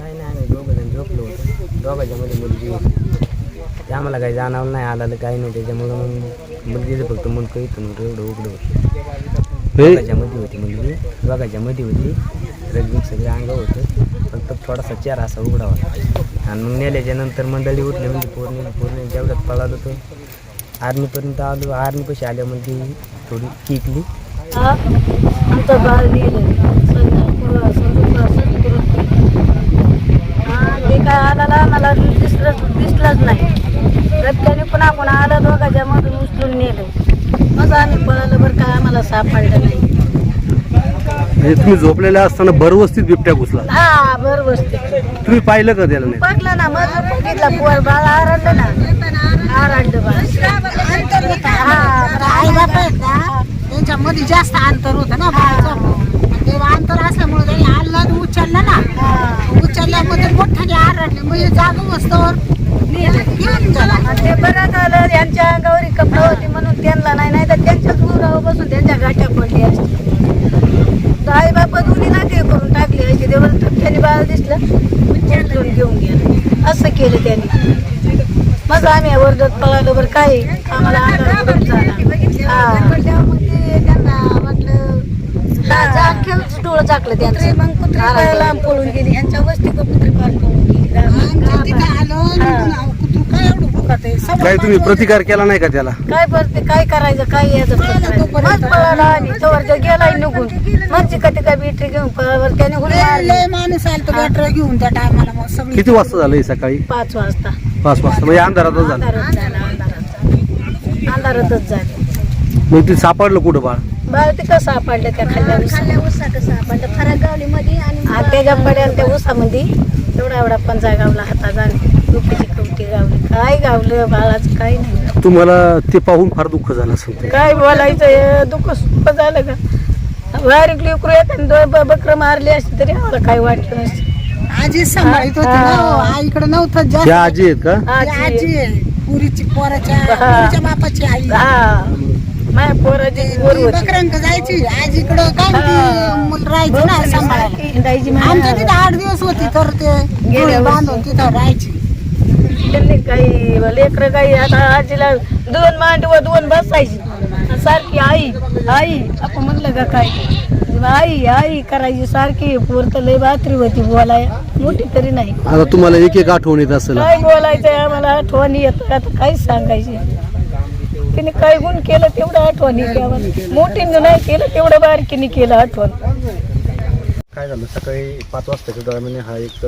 काय नाही आम्ही दोघं जण झोपलो होतो. दोघांच्या मध्ये मुलगी होती. ते आम्हाला काही जाणवलं नाही आलं काही नाही. त्याच्यामुळं मग मुलगीचं फक्त मुलगा इथून होतं एवढं उघडं होतं. दोघांच्या मध्ये होती मुलगी. दोघांच्या मध्ये होती. रगबीत सगळे अंग होतं. फक्त थोडासा चेहरा असा उघडा होता. आणि मग नेल्याच्या नंतर मंडळी उठली म्हणजे पूर्ण पूर्ण जेवढ्यात पळालो तो. आर्मीपर्यंत आलो. आर्मीपाशी आल्यामध्ये थोडी किकली. हा? आमचं बाळ नेलं संध्या- संध्या- संध्या- हा ते काय आला मला दिसलंच दिसलंच नाही. रस्त्याने पुन्हा पुन्हा आलं दोघांच्या मधून उचलून नेलं. मग आम्ही पळालं बरं काय आम्हाला सापडलं नाही. म्हणजे तुम्ही झोपलेल्या असताना भरवस्तीत बिबट्या घुसला. हा बरं तुम्ही पाहिलं का त्याला नाही बघलं ना मग बघितलं पोर बाळ आरडलं ना. आरडलं बाळ. हा त्यांच्यामध्ये जास्त अंतर होतं ना बाळाचं. ते अंतर असल्यामुळे त्यांनी उचललं ना. उचलल्यामध्ये मोठ्याने आरडले म्हणजे जागा वस्तूवर ते बरं झालं यांच्या अंगावरी कपडे होती म्हणून त्यांना नाही नाही तर त्यांच्याच उरावर बसून त्यांच्या गाठ्या पडली असते आई बापा दोन्ही नाते करून टाकली अशी देवर त्यांनी बाळ दिसलं उचलून घेऊन गेलं. असं केलं त्यांनी. मग आम्ही वरडत पळालो बरं काय आम्हाला अंगावर उडून झाला. हा. त्यांना वाटलं डोळं चाकलं त्यांचं. मग कुत्री लांब पळून गेली यांच्या वस्ती कुत्री पार पळून गेली. आमच्या तिथे आलो निघून आलो. कुत्रू काय एवढं भुकत आहे? समोर काय तुम्ही प्रतिकार केला नाही का त्याला? काय करते काय करायचं काय यायचं? मग पळाला आणि तवर तो गेलाय निघून. मग कधी काय बिटरी घेऊन पळावर त्याने लय मारली. लय माणूस आला तो बॅटरी घेऊन त्या टायमाला मग सगळी किती वाजता झालं हे सकाळी? पाच वाजता. पाच वाजता. म्हणजे अंधारातच झालं. अंधारात झाला अंधारात झाला. अंधारातच झाले. मग ते सापडलं कुठं बाळ? बाळ ते कसं सापडलं त्या खाल्ल्या खाल्ल्या उसा कसं आपण फरक गावलीमध्ये आणि आणि त्याच्या पड्याला त्या उसामध्ये. एवढा एवढा पंजा गावला हाता झाली डोक्याची कवटी गावली. काय गावलं बाळाचं काय नाही. तुम्हाला ते पाहून फार दुःख झालं असेल काय बोलायचं दुःख सुख झालं का? बारीक लेकरू एखादं बकर मारली असती तरी आम्हाला काय वाटलं नसतं. आजी सांभाळत होती ना हो. आईकडे नव्हतं जास्त. त्या आजी आहेत का? आजी आहे पुरीची पोराच्या बापाची आई. हा. माझ्या पोराची पोर होती. बकऱ्यांक जायची आजीकडं काय ती मुलं राहायची ना सांभाळायला. हिंडायची आमच्या तिथे आठ दिवस होती तर ते गेल्या डोळे. बांधून तिथं राहायची. त्यांनी काही लेकर काही आता आजीला दोन मांडव दोन बसायची. सारखी आई आई आपण म्हणलं का काय? आई आई करायची सारखी. पोर तर लय बात्री होती बोलाय. मोठी तरी नाही. आता तुम्हाला एक एक आठवण येत असेल. काय बोलायचंय आम्हाला? आठवणी येत. आता काहीच सांगायची. तिने काय गुण केलं तेवढं आठवणी मोठीनं नाही केलं तेवढं बारकीने केलं आठवण. काय झालं? सकाळी पाच वाजताच्या दरम्यान हा एक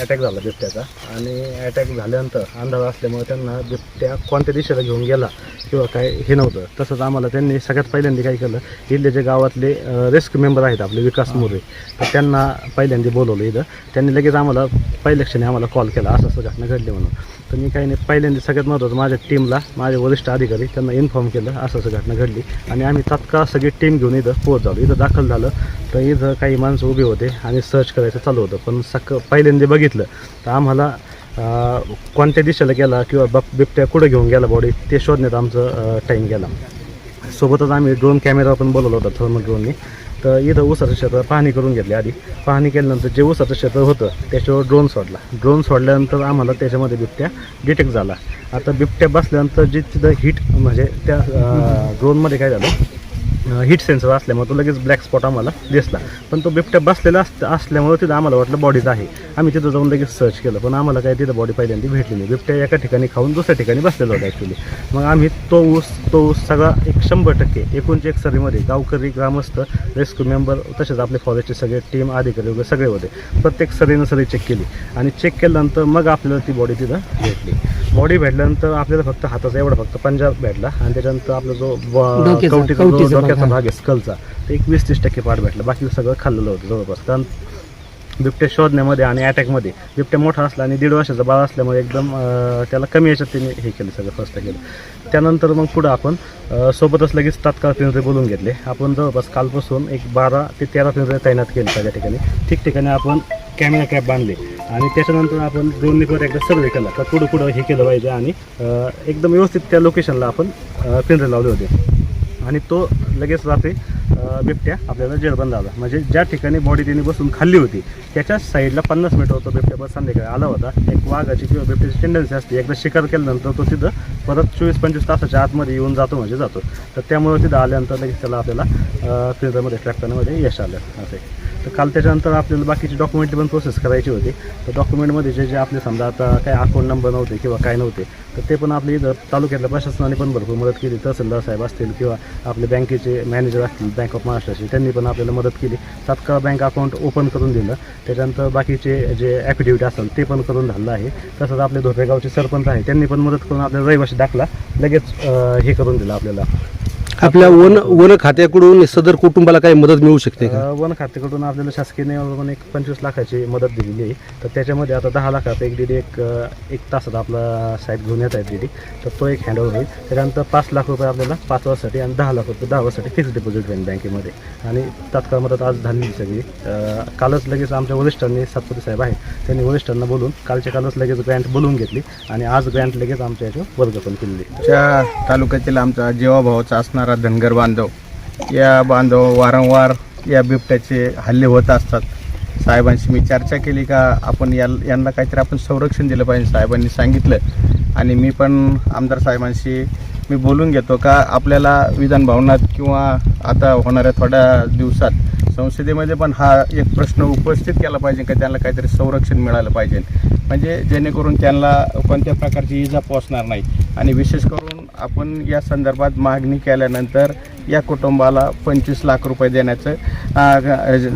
अटॅक झाला बिबट्याचा. आणि अटॅक झाल्यानंतर अंधार असल्यामुळे त्यांना बिबट्या कोणत्या दिशेला घेऊन गेला किंवा काय हे नव्हतं. तसंच आम्हाला त्यांनी सगळ्यात पहिल्यांदा काय केलं? इथले जे गावातले रेस्क्यू मेंबर आहेत आपले विकास मोरे तर त्यांना पहिल्यांदा बोलवलं इथं. त्यांनी लगेच आम्हाला पहिल्या क्षणी आम्हाला कॉल केला. असं असं घटना घडली म्हणून. तर मी काही नाही पहिल्यांदा सगळ्यात महत्त्वाचं माझ्या टीमला माझे वरिष्ठ अधिकारी त्यांना इन्फॉर्म केलं असं असं घटना घडली. आणि आम्ही तात्काळ सगळी टीम घेऊन इथं पोहोच झालो. इथं दाखल झालं तर इथं काही माणसं उभी होते आणि सर्च करायचं चालू होतं. पण सक पहिल्यांदा बघितलं तर आम्हाला कोणत्या दिशेला गेला किंवा बप बिबट्या कुठं घेऊन गेला बॉडी ते शोधण्यात आमचं टाईम गेला. सोबतच आम्ही ड्रोन कॅमेरा पण बोलवला होता थर्मल ड्रोननी तर इथं ऊसाचं क्षेत्र पाहणी करून घेतली आधी. पाहणी केल्यानंतर जे ऊसाचं क्षेत्र होतं त्याच्यावर ड्रोन सोडला. ड्रोन सोडल्यानंतर आम्हाला त्याच्यामध्ये बिबट्या डिटेक्ट झाला. आता बिबट्या बसल्यानंतर जी तिथं हिट म्हणजे त्या ड्रोनमध्ये काय झालं? हिट सेन्सर असल्यामुळे तो लगेच ब्लॅक स्पॉट आम्हाला दिसला. पण तो बिबट्या बसलेला अस असल्यामुळे तिथं आम्हाला वाटलं बॉडीच आहे. आम्ही तिथं जाऊन लगेच सर्च केलं पण आम्हाला काय तिथं बॉडी पहिल्यांदा भेटली नाही. बिबट्या एका ठिकाणी खाऊन दुसऱ्या ठिकाणी बसलेला होता ॲक्च्युली मग आम्ही तो ऊस तो ऊस सगळा एक शंभर टक्के एकूणच्या एक सरीमध्ये गावकरी ग्रामस्थ रेस्क्यू मेंबर तसेच आपले फॉरेस्टचे सगळे टीम अधिकारी वगैरे सगळे होते. प्रत्येक सरीनं सरी चेक केली आणि चेक केल्यानंतर मग आपल्याला ती बॉडी तिथं भेटली. बॉडी भेटल्यानंतर आपल्याला फक्त हाताचा एवढा फक्त पंजाब भेटला. आणि त्याच्यानंतर आपला जो कवटीचा जो भाग, डोक्याचा. भाग आहे स्कलचा ते एक वीस तीस टक्के पार्ट भेटला. बाकी सगळं खाल्लेलं होतं जवळपास. कारण बिबट्या शोधण्यामध्ये आणि अटॅकमध्ये बिबट्या मोठा असला आणि दीड वर्षाचा बाळ असल्यामुळे एकदम त्याला कमी याच्यात त्याने हे केलं सगळं फर्स्ट केलं. त्यानंतर मग पुढं आपण सोबतच लगेच तात्काळ पिंजरे बोलून घेतले. आपण जवळपास कालपासून एक बारा ते तेरा पिंजरे तैनात केले सगळ्या ठिकाणी. ठिकठिकाणी आपण कॅमेरा कॅप बांधले. आणि त्याच्यानंतर आपण दोन परत एकदा सर्वे केला. का कुठं कुठं हे केलं पाहिजे आणि एकदम व्यवस्थित त्या लोकेशनला आपण पिंजरे लावले होते. आणि तो लगेच रात्री बिबट्या आपल्याला जेरबंद आला म्हणजे ज्या ठिकाणी बॉडी त्यांनी बसून खाल्ली होती त्याच्या साईडला पन्नास मीटर होता बिबट्या बस संध्याकाळी आला होता. एक वाघाची किंवा बिबट्याची टेंडन्सी असते एकदा शिकार केल्यानंतर तो तिथं परत चोवीस पंचवीस तासाच्या आतमध्ये येऊन जातो म्हणजे जातो. तर त्यामुळे तिथं आल्यानंतर लगेच त्याला आपल्याला फिल्डरमध्ये ट्रॅक करण्यामध्ये यश आलं. असं आहे. तर काल त्याच्यानंतर आपल्याला बाकीची डॉक्युमेंट पण प्रोसेस करायची होती. तर डॉक्युमेंटमध्ये जे जे आपले समजा आता काय अकाउंट नंबर नव्हते किंवा काय नव्हते तर ते पण आपले इथं तालुक्यातल्या प्रशासनाने पण भरपूर मदत केली तहसीलदार साहेब असतील किंवा आपले बँकेचे मॅनेजर असतील बँक ऑफ महाराष्ट्राचे त्यांनी पण आपल्याला मदत केली. तात्काळ बँक अकाउंट ओपन करून दिलं. त्याच्यानंतर बाकीचे जे ॲफिडेविट असेल ते पण करून झालं आहे. तसंच आपले धोपेगावचे सरपंच आहे त्यांनी पण मदत करून आपल्याला रहिवाशी दाखला लगेच हे करून दिलं आपल्याला. आपल्या वन वन खात्याकडून सदर कुटुंबाला काही मदत मिळू शकते का? अ, वन खात्याकडून आपल्याला शासकीय नियमाप्रमाणे एक पंचवीस लाखाची मदत दिलेली आहे. तर त्याच्यामध्ये आता दहा लाखाचा एक डीडी एक अ, एक तासात आपला साहेब घेऊन येत आहेत डीडी तर तो एक हँडओव्हर होईल. त्याच्यानंतर पाच लाख रुपये आपल्याला पाच वर्षासाठी आणि दहा लाख रुपये दहा वर्षासाठी फिक्स डिपॉझिट होईल बँकेमध्ये. आणि तात्काळ मदत आज झालेली सगळी. अ, कालच लगेच आमच्या वरिष्ठांनी सातपती साहेब आहे त्यांनी वरिष्ठांना बोलून कालच्या कालच लगेच ग्रँट बोलवून घेतली आणि आज ग्रँट लगेच आमच्या याच्यावर वर्ग पण केलेली तालुक्यातील आमचा जीवाभावाचा असणारा धनगर बांधव. या बांधव वारंवार या बिबट्याचे हल्ले होत असतात. साहेबांशी मी चर्चा केली का आपण या यांना काहीतरी आपण संरक्षण दिलं पाहिजे साहेबांनी सांगितलं. आणि मी पण आमदार साहेबांशी मी बोलून घेतो का आपल्याला विधान भवनात किंवा आता होणाऱ्या थोड्या दिवसात संसदेमध्ये पण हा एक प्रश्न उपस्थित केला पाहिजे का त्यांना काहीतरी संरक्षण मिळालं पाहिजे. म्हणजे जेणेकरून त्यांना कोणत्या प्रकारची इजा पोचणार नाही. आणि विशेष करून आपण या संदर्भात मागणी केल्यानंतर या कुटुंबाला पंचवीस लाख रुपये देण्याचं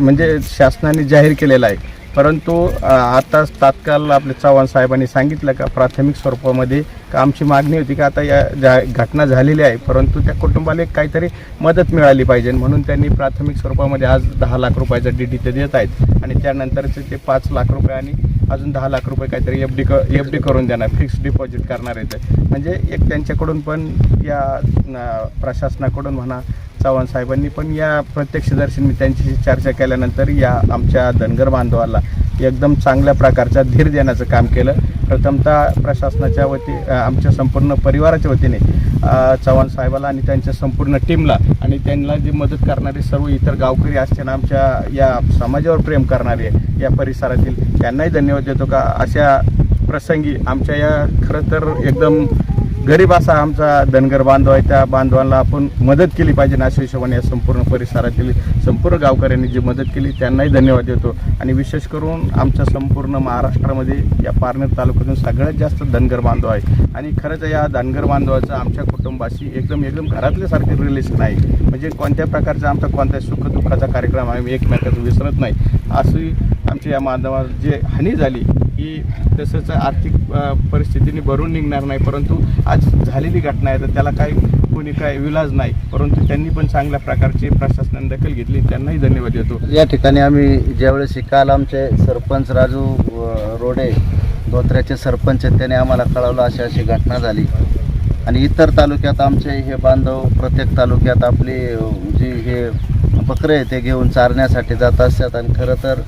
म्हणजे शासनाने जाहीर केलेलं आहे. परंतु आताच आता तात्काळ आपले चव्हाण साहेबांनी सांगितलं का प्राथमिक स्वरूपामध्ये आमची मागणी होती का आता या ज्या घटना झालेली आहे परंतु त्या कुटुंबाला एक काहीतरी मदत मिळाली पाहिजे म्हणून त्यांनी प्राथमिक स्वरूपामध्ये आज दहा लाख रुपयाचा डी डी ते देत आहेत. आणि त्यानंतरचे ते पाच लाख रुपये आणि अजून दहा लाख रुपये काहीतरी एफ डी क एफ डी करून देणार फिक्स डिपॉझिट करणार आहेत म्हणजे एक त्यांच्याकडून पण या प्रशासनाकडून म्हणा चव्हाण साहेबांनी पण या प्रत्यक्षदर्शी मी त्यांच्याशी चर्चा केल्यानंतर या आमच्या धनगर बांधवाला एकदम चांगल्या प्रकारचा धीर देण्याचं काम केलं. प्रथमतः प्रशासनाच्या वती आमच्या संपूर्ण परिवाराच्या वतीने चव्हाण साहेबाला आणि त्यांच्या संपूर्ण टीमला आणि त्यांना जी मदत करणारे सर्व इतर गावकरी असतील आमच्या या समाजावर प्रेम करणारे या परिसरातील त्यांनाही धन्यवाद देतो का? अशा प्रसंगी आमच्या या खरं तर एकदम गरीब असा आमचा धनगर बांधव आहे त्या बांधवांना आपण मदत केली पाहिजे. ना अशा हिशोबाने या संपूर्ण परिसरातील संपूर्ण गावकऱ्यांनी जी मदत केली त्यांनाही धन्यवाद देतो. आणि विशेष करून आमच्या संपूर्ण महाराष्ट्रामध्ये या पारनेर तालुक्यातून सगळ्यात जास्त धनगर बांधव आहे. आणि खरंच या धनगर बांधवाचं आमच्या कुटुंबाशी एकदम एकदम घरातल्यासारखे रिलेशन आहे म्हणजे कोणत्या प्रकारचा आमचा कोणत्या सुखदुःखाचा कार्यक्रम आम्ही एकमेकाचं विसरत नाही. अशी आमच्या या बांधवाला जे हानी झाली की तसंच आर्थिक परिस्थितीने भरून निघणार नाही परंतु आज झालेली घटना आहे तर त्याला काही कोणी काय विलाज नाही. परंतु त्यांनी पण चांगल्या प्रकारची प्रशासनाने दखल घेतली त्यांनाही धन्यवाद देतो. या ठिकाणी आम्ही ज्यावेळेस काल आमचे सरपंच राजू रोडे धोत्र्याचे सरपंच त्यांनी त्याने आम्हाला कळवलं अशी अशी घटना झाली. आणि इतर तालुक्यात आमचे हे बांधव प्रत्येक तालुक्यात आपली जी हे बकरे आहे ते घेऊन चारण्यासाठी जात असतात. आणि खरं तर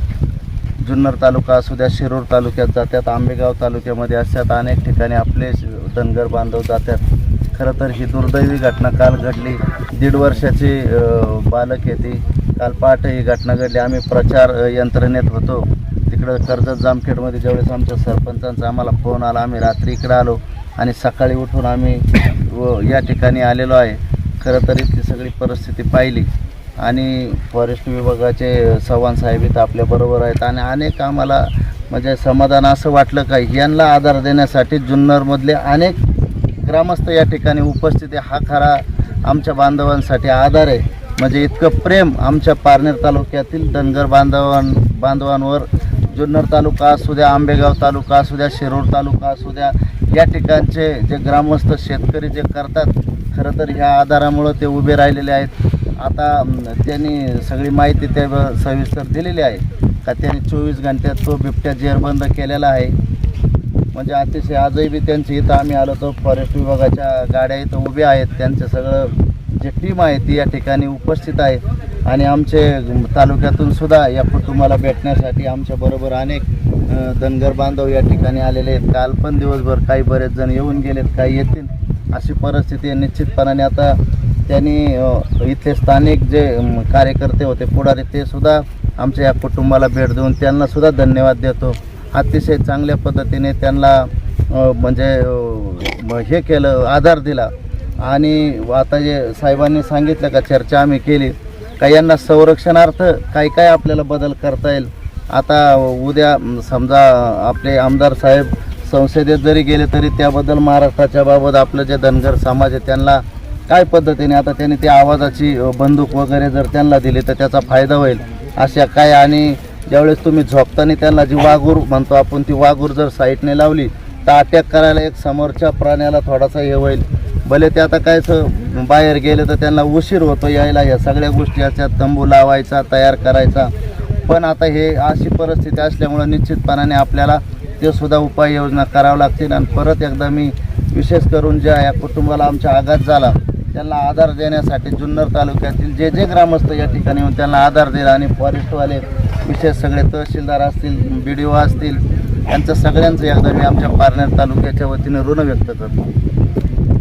जुन्नर तालुका असू द्या शिरूर तालुक्यात जातात आंबेगाव तालुक्यामध्ये असतात अनेक ठिकाणी आपले धनगर बांधव जातात. खरं तर ही दुर्दैवी घटना काल घडली. दीड वर्षाची बालक येते काल पहाटे ही घटना घडली. आम्ही प्रचार यंत्रणेत होतो. तिकडं कर्जत जामखेडमध्ये ज्यावेळेस आमच्या सरपंचांचा आम्हाला फोन आला आम्ही रात्री इकडं आलो आणि सकाळी उठून आम्ही व या ठिकाणी आलेलो आहे. खरं तर इथली सगळी परिस्थिती पाहिली. आणि फॉरेस्ट विभागाचे चव्हाण साहेब इथं आपल्याबरोबर आहेत. आणि अनेक आम्हाला म्हणजे समाधान असं वाटलं का यांना आधार देण्यासाठी जुन्नरमधले अनेक ग्रामस्थ या ठिकाणी उपस्थित आहे. हा खरा आमच्या बांधवांसाठी आधार आहे. म्हणजे इतकं प्रेम आमच्या पारनेर तालुक्यातील धनगर बांधवां बांधवांवर. जुन्नर तालुका असू द्या आंबेगाव तालुका असू द्या शिरूर तालुका असू द्या या ठिकाणचे जे ग्रामस्थ शेतकरी जे करतात खरं तर ह्या आधारामुळं ते उभे राहिलेले आहेत. आता त्यांनी सगळी माहिती त्या सविस्तर दिलेली आहे. का त्यांनी चोवीस घंट्यात तो बिबट्या जेरबंद केलेला आहे. म्हणजे अतिशय आजही बी त्यांची इथं आम्ही आलो तर फॉरेस्ट विभागाच्या गाड्या इथं उभ्या आहेत. त्यांचं सगळं जे टीम आहे ती या ठिकाणी उपस्थित आहे. आणि आमचे तालुक्यातून सुद्धा या कुटुंबाला भेटण्यासाठी आमच्याबरोबर अनेक धनगर बांधव या ठिकाणी आलेले आहेत. काल पण दिवसभर काही बरेच जण येऊन गेलेत काही येतील अशी परिस्थिती आहे. निश्चितपणाने आता त्यांनी इथले स्थानिक जे कार्यकर्ते होते पुढारी ते सुद्धा आमच्या या कुटुंबाला भेट देऊन त्यांना सुद्धा धन्यवाद देतो. अतिशय चांगल्या पद्धतीने त्यांना म्हणजे हे केलं आधार दिला. आणि आता जे साहेबांनी सांगितलं का चर्चा आम्ही केली का यांना संरक्षणार्थ काय काय आपल्याला बदल करता येईल? आता उद्या समजा आपले आमदार साहेब संसदेत जरी गेले तरी त्याबद्दल महाराष्ट्राच्या बाबत आपलं जे धनगर समाज आहे त्यांना काय पद्धतीने आता त्यांनी त्या आवाजाची बंदूक वगैरे जर त्यांना दिली तर त्याचा फायदा होईल अशा काय? आणि ज्यावेळेस तुम्ही झोपताना त्यांना जी वाघूर म्हणतो आपण ती वाघूर जर साईटने लावली तर अटॅक करायला एक समोरच्या प्राण्याला थोडासा हे होईल. भले ते आता कायच बाहेर गेले तर त्यांना उशीर होतो यायला या सगळ्या गोष्टी असतात तंबू लावायचा तयार करायचा. पण आता हे अशी परिस्थिती असल्यामुळं निश्चितपणाने आपल्याला ते सुद्धा उपाययोजना करावं लागतील. आणि परत एकदा मी विशेष करून ज्या या कुटुंबाला आमच्या आघात झाला त्यांना आधार देण्यासाठी जुन्नर तालुक्यातील जे जे ग्रामस्थ या ठिकाणी येऊन त्यांना आधार दिला आणि फॉरेस्टवाले विशेष सगळे तहसीलदार असतील बी डी ओ असतील यांचं सगळ्यांचं एकदा मी आमच्या पारनेर तालुक्याच्या वतीने ऋण व्यक्त करतो.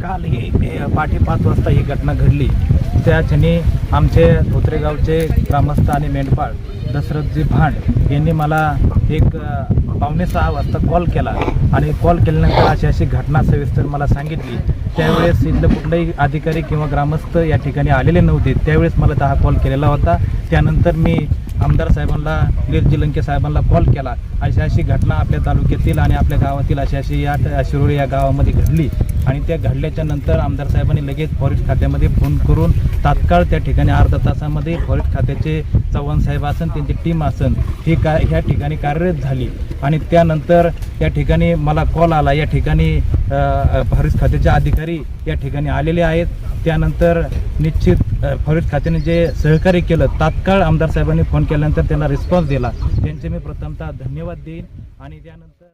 काल ही पाठी पाच वाजता ही घटना घडली. त्या क्षणी आमचे धोत्रेगावचे ग्रामस्थ आणि मेंढपाळ दशरथजी भांड यांनी मला एक पावणे सहा वाजता कॉल केला. आणि कॉल केल्यानंतर अशी अशी घटना सविस्तर मला सांगितली. त्यावेळेस इथलं कुठलाही अधिकारी किंवा ग्रामस्थ या ठिकाणी आलेले नव्हते. त्यावेळेस मला तर हा कॉल केलेला होता. त्यानंतर मी आमदार साहेबांना निलजी लंके साहेबांना कॉल केला. अशी अशी घटना आपल्या तालुक्यातील आणि आपल्या गावातील अशी अशी या शिरोळी या गावामध्ये घडली. आणि त्या घडल्याच्या नंतर आमदार साहेबांनी लगेच फॉरेस्ट खात्यामध्ये फोन करून तात्काळ त्या ठिकाणी अर्धा तासामध्ये फॉरेस्ट खात्याचे चव्हाण साहेब असन त्यांची टीम असन ही का ह्या ठिकाणी कार्यरत झाली. आणि त्यानंतर या ठिकाणी मला कॉल आला. या ठिकाणी फॉरेस्ट खात्याचे अधिकारी या ठिकाणी आलेले आहेत. त्यानंतर निश्चित फॉरेस्ट खात्याने जे सहकार्य केलं तात्काळ आमदार साहेबांनी फोन केल्यानंतर त्यांना रिस्पॉन्स दिला. त्यांचे मी प्रथमतः धन्यवाद देईन. आणि त्यानंतर